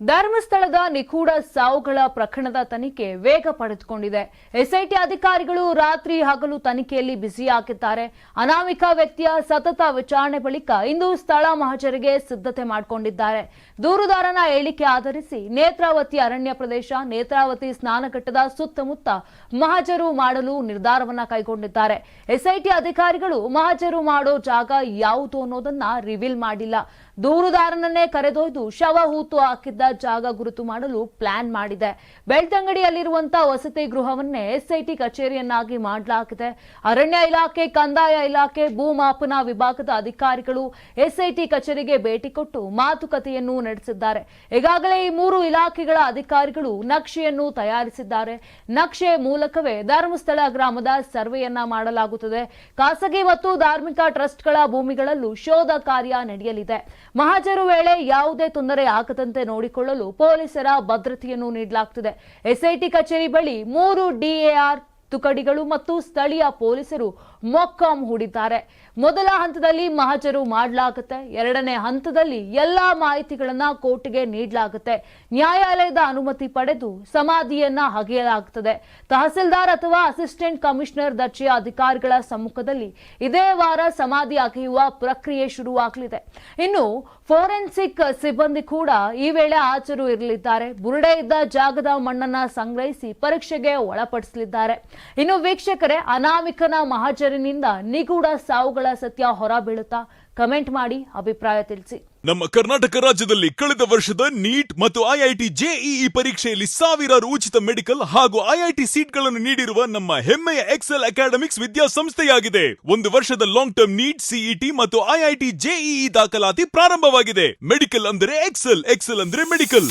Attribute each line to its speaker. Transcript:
Speaker 1: ಧರ್ಮಸ್ಥಳದ ನಿಗೂಢ ಸಾವುಗಳ ಪ್ರಕರಣದ ತನಿಖೆ ವೇಗ ಪಡೆದುಕೊಂಡಿದೆ. ಎಸ್ಐಟಿ ಅಧಿಕಾರಿಗಳು ರಾತ್ರಿ ಹಗಲು ತನಿಖೆಯಲ್ಲಿ ಬ್ಯುಸಿಯಾಗಿದ್ದಾರೆ ಅನಾಮಿಕ ವ್ಯಕ್ತಿಯ ಸತತ ವಿಚಾರಣೆ ಬಳಿಕ ಇಂದು ಸ್ಥಳ ಮಹಜರಿಗೆ ಸಿದ್ಧತೆ ಮಾಡಿಕೊಂಡಿದ್ದಾರೆ. ದೂರುದಾರನ ಹೇಳಿಕೆ ಆಧರಿಸಿ ನೇತ್ರಾವತಿ ಅರಣ್ಯ ಪ್ರದೇಶ, ನೇತ್ರಾವತಿ ಸ್ನಾನಘಟ್ಟದ ಸುತ್ತಮುತ್ತ ಮಹಜರು ಮಾಡಲು ನಿರ್ಧಾರವನ್ನ ಕೈಗೊಂಡಿದ್ದಾರೆ. ಎಸ್ಐಟಿ ಅಧಿಕಾರಿಗಳು ಮಹಜರು ಮಾಡೋ ಜಾಗ ಯಾವುದು ಅನ್ನೋದನ್ನ ರಿವೀಲ್ ಮಾಡಿಲ್ಲ. ದೂರುದಾರನನ್ನೇ ಕರೆದೊಯ್ದು ಶವ ಹೂತು ಹಾಕಿದ್ದ ಜಾಗ ಗುರುತು ಮಾಡಲು ಪ್ಲಾನ್ ಮಾಡಿದೆ. ಬೆಳ್ತಂಗಡಿಯಲ್ಲಿರುವಂತಹ ವಸತಿ ಗೃಹವನ್ನೇ ಎಸ್ಐಟಿ ಕಚೇರಿಯನ್ನಾಗಿ ಮಾಡಲಾಗಿದೆ. ಅರಣ್ಯ ಇಲಾಖೆ, ಕಂದಾಯ ಇಲಾಖೆ, ಭೂಮಾಪನ ವಿಭಾಗದ ಅಧಿಕಾರಿಗಳು ಎಸ್ಐಟಿ ಕಚೇರಿಗೆ ಭೇಟಿ ಕೊಟ್ಟು ಮಾತುಕತೆಯನ್ನು ನಡೆಸಿದ್ದಾರೆ. ಈಗಾಗಲೇ ಈ ಮೂರು ಇಲಾಖೆಗಳ ಅಧಿಕಾರಿಗಳು ನಕ್ಷೆಯನ್ನು ತಯಾರಿಸಿದ್ದಾರೆ. ನಕ್ಷೆ ಮೂಲಕವೇ ಧರ್ಮಸ್ಥಳ ಗ್ರಾಮದ ಸರ್ವೆಯನ್ನ ಮಾಡಲಾಗುತ್ತದೆ. ಖಾಸಗಿ ಮತ್ತು ಧಾರ್ಮಿಕ ಟ್ರಸ್ಟ್ಗಳ ಭೂಮಿಗಳಲ್ಲೂ ಶೋಧ ಕಾರ್ಯ ನಡೆಯಲಿದೆ. ಮಹಾಜರು ವೇಳೆ ಯಾವುದೇ ತೊಂದರೆ ಆಗದಂತೆ ನೋಡಿಕೊಳ್ಳಲು ಪೊಲೀಸರ ಭದ್ರತೆಯನ್ನು ನೀಡಲಾಗುತ್ತಿದೆ ಎಸ್ಐಟಿ ಕಚೇರಿ ಬಳಿ ಮೂರು ಡಿಎಆರ್ ತುಕಡಿಗಳು ಮತ್ತು ಸ್ಥಳೀಯ ಪೊಲೀಸರು ಮೊಕ್ಕಾಂ ಹೂಡಿದ್ದಾರೆ. ಮೊದಲ ಹಂತದಲ್ಲಿ ಮಹಜರು ಮಾಡಲಾಗುತ್ತೆ. ಎರಡನೇ ಹಂತದಲ್ಲಿ ಎಲ್ಲಾ ಮಾಹಿತಿಗಳನ್ನ ಕೋರ್ಟ್ಗೆ ನೀಡಲಾಗುತ್ತೆ. ನ್ಯಾಯಾಲಯದ ಅನುಮತಿ ಪಡೆದು ಸಮಾಧಿಯನ್ನ ಹಗೆಯಲಾಗುತ್ತದೆ ತಹಸೀಲ್ದಾರ್ ಅಥವಾ ಅಸಿಸ್ಟೆಂಟ್ ಕಮಿಷನರ್ ದರ್ಜೆಯ ಅಧಿಕಾರಿಗಳ ಸಮ್ಮುಖದಲ್ಲಿ ಇದೇ ವಾರ ಸಮಾಧಿ ಅಗೆಯುವ ಪ್ರಕ್ರಿಯೆ ಶುರುವಾಗಲಿದೆ. ಇನ್ನು ಫೋರೆನ್ಸಿಕ್ ಸಿಬ್ಬಂದಿ ಕೂಡ ಈ ವೇಳೆ ಹಾಜರು ಇರಲಿದ್ದಾರೆ. ಬುರುಡೆ ಇದ್ದ ಜಾಗದ ಮಣ್ಣನ್ನ ಸಂಗ್ರಹಿಸಿ ಪರೀಕ್ಷೆಗೆ ಒಳಪಡಿಸಲಿದ್ದಾರೆ. ಇನ್ನು ವೀಕ್ಷಕರೇ, ಅನಾಮಿಕನ ಮಹಾಜರಿನಿಂದ ನಿಗೂಢ ಸಾವುಗಳ ಸತ್ಯ ಹೊರಬೀಳುತ್ತಾ ಕಮೆಂಟ್ ಮಾಡಿ ಅಭಿಪ್ರಾಯ ತಿಳಿಸಿ.
Speaker 2: ನಮ್ಮ ಕರ್ನಾಟಕ ರಾಜ್ಯದಲ್ಲಿ ಕಳೆದ ವರ್ಷದ ನೀಟ್ ಮತ್ತು ಐಐಟಿ ಜೆಇಇ ಪರೀಕ್ಷೆಯಲ್ಲಿ ಸಾವಿರಾರು ಉಚಿತ ಮೆಡಿಕಲ್ ಹಾಗೂ ಐಐಟಿ ಸೀಟ್ಗಳನ್ನು ನೀಡಿರುವ ನಮ್ಮ ಹೆಮ್ಮೆಯ ಎಕ್ಸೆಲ್ ಅಕಾಡೆಮಿಕ್ಸ್ ವಿದ್ಯಾಸಂಸ್ಥೆಯಾಗಿದೆ. ಒಂದು ವರ್ಷದ ಲಾಂಗ್ ಟರ್ಮ್ ನೀಟ್, ಸಿಇಟಿ ಮತ್ತು ಐಐಟಿ ಜೆಇಇ ದಾಖಲಾತಿ ಪ್ರಾರಂಭವಾಗಿದೆ. ಮೆಡಿಕಲ್ ಅಂದರೆ ಎಕ್ಸೆಲ್ ಎಕ್ಸೆಲ್ ಅಂದ್ರೆ ಮೆಡಿಕಲ್.